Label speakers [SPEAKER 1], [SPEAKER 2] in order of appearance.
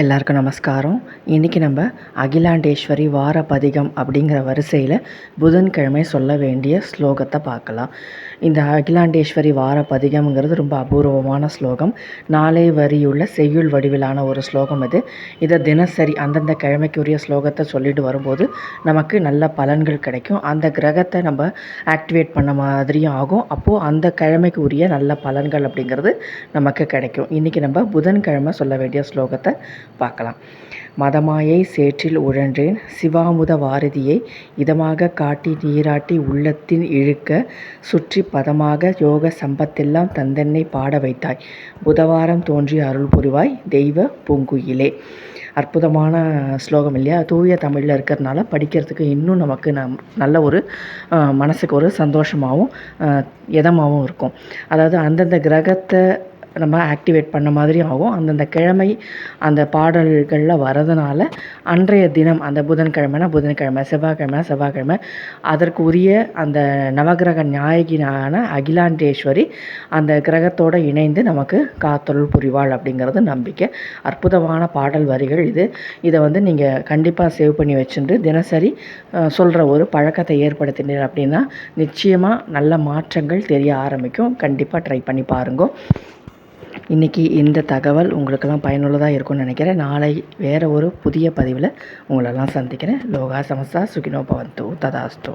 [SPEAKER 1] எல்லாருக்கும் நமஸ்காரம். இன்றைக்கி நம்ம அகிலாண்டேஸ்வரி வாரபதிகம் அப்படிங்கிற வரிசையில் புதன்கிழமை சொல்ல வேண்டிய ஸ்லோகத்தை பார்க்கலாம். இந்த அகிலாண்டேஸ்வரி வாரபதிகம்ங்கிறது ரொம்ப அபூர்வமான ஸ்லோகம். நாளை வரியுள்ள செய்யுள் வடிவிலான ஒரு ஸ்லோகம் இது. இதை தினசரி அந்தந்த கிழமைக்குரிய ஸ்லோகத்தை சொல்லிட்டு வரும்போது நமக்கு நல்ல பலன்கள் கிடைக்கும். அந்த கிரகத்தை நம்ம ஆக்டிவேட் பண்ண மாதிரியும் ஆகும். அப்போது அந்த கிழமைக்கு உரிய நல்ல பலன்கள் அப்படிங்கிறது நமக்கு கிடைக்கும். இன்றைக்கி நம்ம புதன்கிழமை சொல்ல வேண்டிய ஸ்லோகத்தை பார்க்கலாம். மதமாயை சேற்றில் உழன்றேன் சிவாமுத வாரதியை இதமாக காட்டி நீராட்டி உள்ளத்தின் இழுக்க சுற்றி பதமாக யோக சம்பத்தெல்லாம் தந்தன்னை பாட வைத்தாய். புதவாரம் தோன்றி அருள் புரிவாய் தெய்வ பூங்குயிலே. அற்புதமான ஸ்லோகம் இல்லையா? தூய தமிழில் இருக்கிறதுனால படிக்கிறதுக்கு இன்னும் நமக்கு நம் நல்ல ஒரு மனசுக்கு ஒரு சந்தோஷமாகவும் இதமாகவும் இருக்கும். அதாவது அந்தந்த கிரகத்தை நம்ம ஆக்டிவேட் பண்ண மாதிரியும் ஆகும். அந்தந்த கிழமை அந்த பாடல்களில் வரதுனால அன்றைய தினம் அந்த புதன்கிழமைனா புதன்கிழமை செவ்வாய்க்கிழமை செவ்வாய்க்கிழமை அதற்கு உரிய அந்த நவகிரக நாயகினான அகிலாண்டேஸ்வரி அந்த கிரகத்தோடு இணைந்து நமக்கு காத்தொருள் புரிவாள் அப்படிங்கிறது நம்பிக்கை. அற்புதமான பாடல் வரிகள் இது. இதை வந்து நீங்கள் கண்டிப்பாக சேவ் பண்ணி வச்சுட்டு தினசரி சொல்கிற ஒரு பழக்கத்தை ஏற்படுத்தினீர் அப்படின்னா நிச்சயமாக நல்ல மாற்றங்கள் தெரிய ஆரம்பிக்கும். கண்டிப்பாக ட்ரை பண்ணி பாருங்கள் இன்றைக்கி இந்த தகவல் உங்களுக்கெல்லாம் பயனுள்ளதாக இருக்கும்னு நினைக்கிறேன். நாளை வேறு ஒரு புதிய பதிவில் உங்களெல்லாம் சந்திக்கிறேன். லோகா சமஸ்தா சுகினோ பவந்து ததாஸ்தோ.